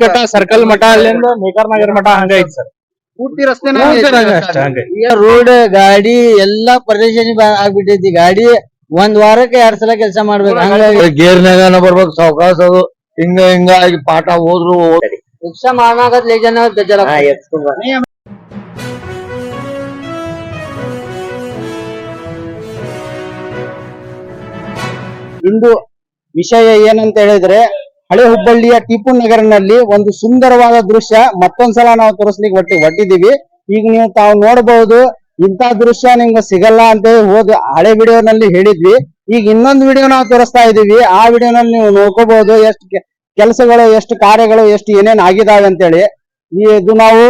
ಕಟ್ಟ ಸರ್ಕಲ್ ಮಠ ಅಲ್ಲಿಂದ ಮೇಕರ್ ನಗರ ಮಠ ಹಂಗ ಐತಿ ಸರ್ ಪೂರ್ತಿ ರಸ್ತೆನ ಅಷ್ಟ ಹಂಗ ಈಗ ರೋಡ್ ಗಾಡಿ ಎಲ್ಲಾ ಪರೇಶಾನಿ ಬಾ- ಆಗ್ಬಿಟ್ಟೈತಿ. ಗಾಡಿ ಒಂದ್ ವಾರಕ್ಕೆ ಎರಡ್ ಸಲ ಕೆಲಸ ಮಾಡ್ಬೇಕು. ಹಂಗಾಗಿ ಗೇರ್ನಾಗನ ಬರ್ಬೇಕು ಸಾವಕಾಶ ಅದು. ಹಿಂಗ ಹಿಂಗ ಆಗಿ ಪಾಠ ಹೋದ್ರು ರಿಕ್ಷಾ ಲೇ ಜನ ಬೇಜಾರ ಇಂದು ವಿಷಯ ಏನಂತ ಹೇಳಿದ್ರೆ ಹಳೆ ಹುಬ್ಬಳ್ಳಿಯ ಟಿಪ್ಪು ನಗರನಲ್ಲಿ ಒಂದು ಸುಂದರವಾದ ದೃಶ್ಯ ಮತ್ತೊಂದ್ಸಲ ನಾವು ತೋರಿಸ್ಲಿಕ್ಕೆ ಒಟ್ಟಿ ಒಟ್ಟಿದ್ದೀವಿ ಈಗ ನೀವು ತಾವು ನೋಡಬಹುದು ಇಂತ ದೃಶ್ಯ ನಿಮ್ಗೆ ಸಿಗಲ್ಲ ಅಂತ ಹೇಳಿ ಹೋದ ಹಳೆ ವಿಡಿಯೋನಲ್ಲಿ ಹೇಳಿದ್ವಿ. ಈಗ ಇನ್ನೊಂದು ವಿಡಿಯೋ ನಾವು ತೋರಿಸ್ತಾ ಇದೀವಿ ಆ ವಿಡಿಯೋನಲ್ಲಿ ನೀವು ನೋಡ್ಕೋಬಹುದು ಎಷ್ಟು ಕೆಲಸಗಳು, ಎಷ್ಟು ಕಾರ್ಯಗಳು, ಎಷ್ಟು ಏನೇನ್ ಆಗಿದಾವೆ ಅಂತೇಳಿ. ಇದು ನಾವು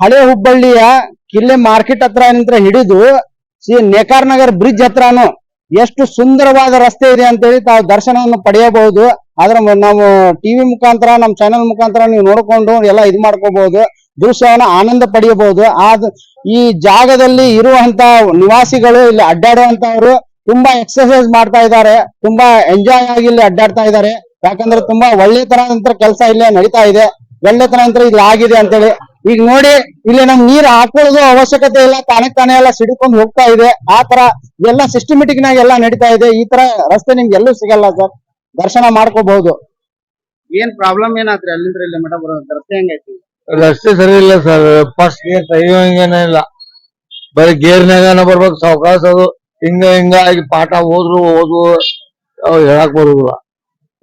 ಹಳೆ ಹುಬ್ಬಳ್ಳಿಯ ಕಿಲ್ಲೆ ಮಾರ್ಕೆಟ್ ಹತ್ರ ನಿಂತ್ರ ಹಿಡಿದು ಸಿ ನೇಕಾರ್ ನಗರ್ ಬ್ರಿಡ್ಜ್ ಹತ್ರನು ಎಷ್ಟು ಸುಂದರವಾದ ರಸ್ತೆ ಇದೆ ಅಂತೇಳಿ ತಾವು ದರ್ಶನವನ್ನು ಪಡೆಯಬಹುದು. ಆದ್ರೆ ನಾವು ಟಿವಿ ಮುಖಾಂತರ ನಮ್ಮ ಚಾನೆಲ್ ಮುಖಾಂತರ ನೀವು ನೋಡ್ಕೊಂಡು ಎಲ್ಲ ಇದು ಮಾಡ್ಕೋಬಹುದು. ದೃಶ್ಯವನ್ನು ಆನಂದ ಪಡೆಯಬಹುದು. ಆದ ಈ ಜಾಗದಲ್ಲಿ ಇರುವಂತ ನಿವಾಸಿಗಳು ಇಲ್ಲಿ ಅಡ್ಡಾಡುವಂತವ್ರು ತುಂಬಾ ಎಕ್ಸರ್ಸೈಸ್ ಮಾಡ್ತಾ ಇದ್ದಾರೆ. ತುಂಬಾ ಎಂಜಾಯ್ ಆಗಿ ಇಲ್ಲಿ ಅಡ್ಡಾಡ್ತಾ ಇದ್ದಾರೆ. ಯಾಕಂದ್ರೆ ತುಂಬಾ ಒಳ್ಳೆ ತರ ಕೆಲಸ ಇಲ್ಲೇ ನಡೀತಾ ಇದೆ. ಒಳ್ಳೆತನ ಅಂತ ಇಲ್ಲಿ ಆಗಿದೆ ಅಂತೇಳಿ ಈಗ ನೋಡಿ ಇಲ್ಲಿ ನಮ್ ನೀರ್ ಹಾಕೊಳ್ಳೋದು ಅವಶ್ಯಕತೆ ಇಲ್ಲ ತಾನೇ ತಾನೆ ಎಲ್ಲ ಸಿಡ್ಕೊಂಡು ಹೋಗ್ತಾ ಇದೆ. ಆ ತರ ಎಲ್ಲ ಸಿಸ್ಟಮೆಟಿಕ್ ನಾಗ ಎಲ್ಲ ನಡೀತಾ ಇದೆ. ಈ ತರ ರಸ್ತೆ ನಿಮ್ಗೆ ಎಲ್ಲೂ ಸಿಗಲ್ಲ ಸರ್. ದರ್ಶನ ಮಾಡ್ಕೋಬಹುದು. ಏನ್ ಪ್ರಾಬ್ಲಮ್ ಏನಾದ್ರೆ ಅಲ್ಲಿಂದ್ರೆ ಇಲ್ಲ ಮೇಡಮ್ ಬರೋ ರಸ್ತೆ ಹೆಂಗೈತಿ ರಸ್ತೆ ಸರಿ ಇಲ್ಲ ಸರ್. ಫಸ್ಟ್ ಗೇರ್ ತೆಗಿಯೋಂಗೇನ ಇಲ್ಲ. ಬರೀ ಗೇರ್ನಾಗನ ಬರ್ಬೇಕು ಸಾವಕಾಶ ಅದು ಹಿಂಗ ಹಿಂಗ ಆಗಿ ಪಾಠ ಓದ್ರು ಓದು ಹೇಳಕ್ ಬರುದಿಲ್ಲ.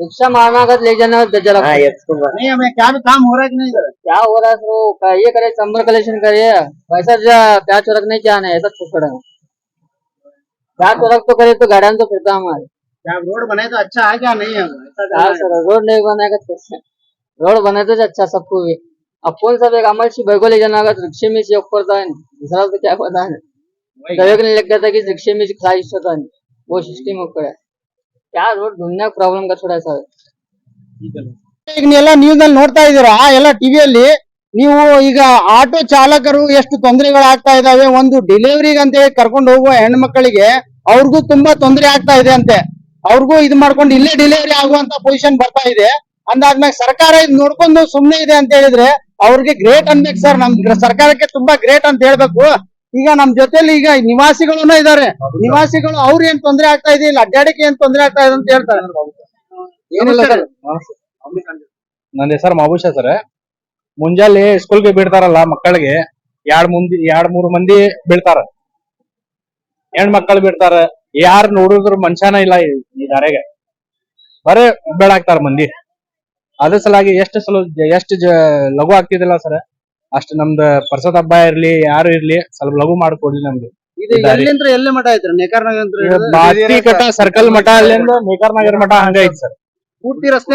रिक्शा मारना का। ले जाना बेजार आपको। नहीं हमें क्या भी काम हो रहा है कि नहीं क्या हो रहा है सर वो ये करे चंबर कलेक्शन करिए। पैसा जा- क्या चोरक नहीं क्या नहीं ऐसा छोड़ क्या चोरक तो करे तो गाड़ियाँ तो फिरता हमारे। क्या रोड बने तो अच्छा है क्या? नहीं है। है। सर रोड नहीं बनेगा तो रोड बने तो अच्छा सबको भी अब कौन सा एक अमल सी को ले जाना होगा तो रिक्शे में से ऊपर था दूसरा तो क्या पता है। नहीं लगता था कि रिक्शे में से खाई होता नहीं वो सिस्टम ऊपर है। क्या रोड ढूंढने का प्रॉब्लम का थोड़ा सा है ಈಗ ನೀವೆಲ್ಲ ನ್ಯೂಸ್ ಅಲ್ಲಿ ನೋಡ್ತಾ ಇದ್ದೀರಾ ಎಲ್ಲ ಟಿವಿಯಲ್ಲಿ ನೀವು ಈಗ ಆಟೋ ಚಾಲಕರು ಎಷ್ಟು ತೊಂದರೆಗಳಾಗ್ತಾ ಇದಾವೆ ಒಂದು ಡೆಲಿವರಿಗೆ ಅಂತ ಹೇಳಿ ಕರ್ಕೊಂಡು ಹೋಗುವ ಹೆಣ್ಮಕ್ಳಿಗೆ ಅವ್ರಿಗೂ ತುಂಬಾ ತೊಂದರೆ ಆಗ್ತಾ ಇದೆ ಅಂತೆ ಅವ್ರಿಗೂ ಇದು ಮಾಡ್ಕೊಂಡು ಇಲ್ಲೇ ಡೆಲಿವರಿ ಆಗುವಂತ ಪೊಸಿಷನ್ ಬರ್ತಾ ಇದೆ ಅಂದಾದ್ಮೇಲೆ ಸರ್ಕಾರ ಇದು ನೋಡ್ಕೊಂಡು ಸುಮ್ನೆ ಇದೆ ಅಂತ ಹೇಳಿದ್ರೆ ಅವ್ರಿಗೆ ಗ್ರೇಟ್ ಅನ್ಬೇಕು ಸರ್ ನಮ್ ಗ್ರ- ಸರ್ಕಾರಕ್ಕೆ ತುಂಬಾ ಗ್ರೇಟ್ ಅಂತ ಹೇಳ್ಬೇಕು ಈಗ ನಮ್ ಜೊತೆಲಿ ಈಗ ನಿವಾಸಿಗಳು ಇದಾರೆ. ನಿವಾಸಿಗಳು ಅವ್ರ ಏನ್ ತೊಂದರೆ ಆಗ್ತಾ ಇದೆ ಇಲ್ಲ ಅಡ್ಡಾಡಕ್ಕೆ ಏನ್ ತೊಂದರೆ ಆಗ್ತಾ ಇದೆ ಅಂತ ಹೇಳ್ತಾರೆ. ಏನಿಲ್ಲ ಸರ್. ನನ್ನ ಹೆಸರು ಮಾಬುಷ ಸರ್. ಮುಂಜಾನೆ ಸ್ಕೂಲ್ಗೆ ಬಿಡ್ತಾರಲ್ಲ ಮಕ್ಕಳಿಗೆ ಎರಡ್ ಮುಂದಿ ಎರಡ್ ಮೂರ್ ಮಂದಿ ಬೀಳ್ತಾರ ಹೆಣ್ ಮಕ್ಕಳು ಬಿಡ್ತಾರ. ಯಾರು ನೋಡಿದ್ರು ಮನುಷ್ಯನ ಇಲ್ಲ ಈ ದಾರೆಗೆ. ಬರೇ ಆಗ್ತಾರ ಮಂದಿ. ಅದ್ರ ಸಲಾಗಿ ಎಷ್ಟು ಸಲ ಎಷ್ಟು ಜ ಲಘು ಆಗ್ತಿದಿಲ್ಲ ಸರ್. ಅಷ್ಟು ನಮ್ದ ಪರ್ಸದ ಹಬ್ಬ ಇರ್ಲಿ ಯಾರು ಇರ್ಲಿ ಸ್ವಲ್ಪ ಲಘು ಮಾಡ್ಕೊಡ್ಲಿ ನಮ್ದು ಇದು ದಾರಿ. ಎಲ್ಲಿಂದ್ರ ಎಲ್ಲೇ ಮಠ ಐತ್ರಿ? ನೇಕಾರ ಬಾತಿ ಕಟ್ಟ ಸರ್ಕಲ್ ಮಠ ಅಲ್ಲಿಂದ ಮೇಕರ್ ನಗರ ಮಠ ಹಂಗ ಐತಿ ಸರ್. ಪೂರ್ತಿ ರಸ್ತೆ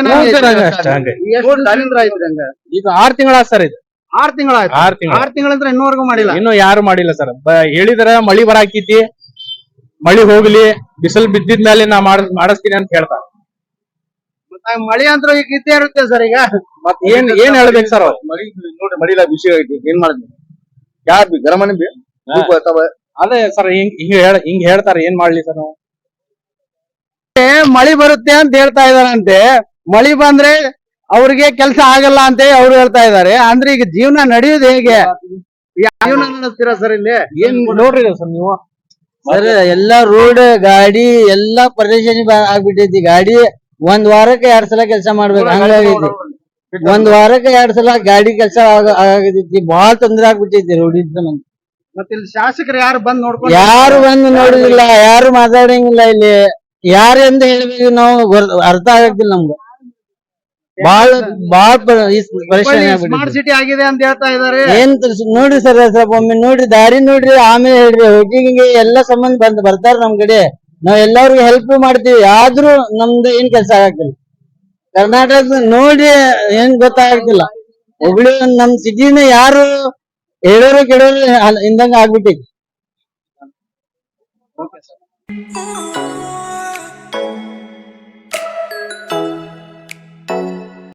ಅಷ್ಟ. ಹಂಗ ಎಷ್ಟು ದಿನದಿಂದ ಐತ್ರಿ ಹಂಗ? ಈಗ ಆರ್ ತಿಂಗಳ ಸರ್ ಇದು. ಆರ್ ತಿಂಗಳ ಆಯ್ತು. ಆರ್ ತಿಂಗಳ. ಆರ್ ತಿಂಗಳ ಇನ್ನೂವರೆಗೂ ಮಾಡಿಲ್ಲ. ಇನ್ನು ಯಾರು ಮಾಡಿಲ್ಲ ಸರ್. ಹೇಳಿದ್ರ ಮಳಿ ಬರಾಕೈತಿ ಮಳಿ ಹೋಗ್ಲಿ ಬಿಸಿಲು ಬಿದ್ದಿದ್ಮೇಲೆ ನಾ ಮಾಡ್- ಮಾಡಿಸ್ತೀನಿ ಅಂತ ಹೇಳ್ತಾರ. ಮಳೆ ಅಂತ ಈಗ ಇದ್ದೇ ಇರುತ್ತೆ ಸರ್ ಈಗ. ಮತ್ ಏನ್ ಏನ್ ಹೇಳ್ಬೇಕು ಸರ್ ಮಳಿ ನೋಡಿ ಮಳಿಲ್ಲ ಬಿಸಿ ಐತಿ ಏನ್ ಮಾಡಿದ್ವಿ ಯಾರ್ ಬಿ ಗರಮನೆ ಬಿ? ಅದೇ ಸರ್ ಹಿಂಗ್ ಹಿಂಗ್ ಹೇಳ ಹಿಂಗ್ ಹೇಳ್ತಾರ ಏನ್ ಮಾಡ್ಲಿ ಸರ್ ಮಳಿ ಬರುತ್ತೆ ಅಂತ ಹೇಳ್ತಾ ಇದಾರಂತೆ ಮಳಿ ಬಂದ್ರೆ ಅವ್ರಿಗೆ ಕೆಲಸ ಆಗಲ್ಲ ಅಂತ ಅವ್ರು ಹೇಳ್ತಾ ಇದಾರೆ ಅಂದ್ರೆ ಈಗ ಜೀವನ ನಡೆಯುದು ಹೇಗೆ? ಜೀವನ ನಡೆಸ್ತೀರಾ ಸರ್ ಇಲ್ಲಿ? ಏನ್ ನೋಡ್ರಿ ಸರ್ ನೀವು? ಸರ್ ಎಲ್ಲಾ ರೋಡ್ ಗಾಡಿ ಎಲ್ಲಾ ಪರೇಶಾನಿ ಆಗ್ಬಿಟ್ಟೈತಿ ಗಾಡಿ ಒಂದ್ ವಾರಕ್ಕೆ ಎರಡ್ ಸಲ ಕೆಲಸ ಮಾಡ್ಬೇಕು ಹಂಗಾಗೈತಿ ಒಂದ್ ವಾರಕ್ಕೆ ಎರಡ್ ಸಲ ಗಾಡಿ ಕೆಲಸ ಆಗತೈತಿ ಬಹಳ ತೊಂದ್ರೆ ಆಗ್ಬಿಟ್ಟೈತಿ ರೋಡಿಂದ ನಮ್ಗೆ. ಮತ್ತೆ ಇಲ್ಲಿ ಶಾಸಕರು ಯಾರು ಬಂದ್ ನೋಡ್ಕೊಂಡು ಯಾರು ಬಂದು ನೋಡುದಿಲ್ಲ ಯಾರು ಮಾತಾಡಂಗಿಲ್ಲ ಇಲ್ಲಿ. ಯಾರು ಎಂದು ಹೇಳಬೇಕು ನಾವು ಅರ್ಥ ಆಗತ್ತಿಲ್ಲ ನಮ್ಗೆ. ಬಹಳ ಬಹಳ ಸ್ಮಾರ್ಟ್ ಸಿಟಿ ಆಗಿದೆ ಅಂತ ಹೇಳ್ತಾ ಇದಾರೆ ಏನ್ ನೋಡ್ರಿ ಸರ್ ಸ್ವಲ್ಪ ಒಮ್ಮೆ ನೋಡ್ರಿ ದಾರಿ ನೋಡ್ರಿ ಆಮೇಲೆ ಹೇಳ್ರಿ. ಹೋಗಿ ಎಲ್ಲ ಸಂಬಂಧ ಬಂದ್ ಬರ್ತಾರ ನಮ್ ಕಡೆ. ನಾವ್ ಎಲ್ಲಾರ್ಗು ಹೆಲ್ಪ್ ಮಾಡ್ತೀವಿ. ಆದ್ರೂ ನಮ್ದು ಏನ್ ಕೆಲ್ಸ ಆಗತ್ತಿಲ್ಲ ಕರ್ನಾಟಕದ ನೋಡಿ ಏನ್ ಗೊತ್ತಾಗ್ತಿಲ್ಲ ಹುಬ್ಳಿ ನಮ್ ಸಿಟಿನ ಯಾರು ಹೇಳೋರು ಕೆಡೋರು ಇಂದಂಗ ಸರ್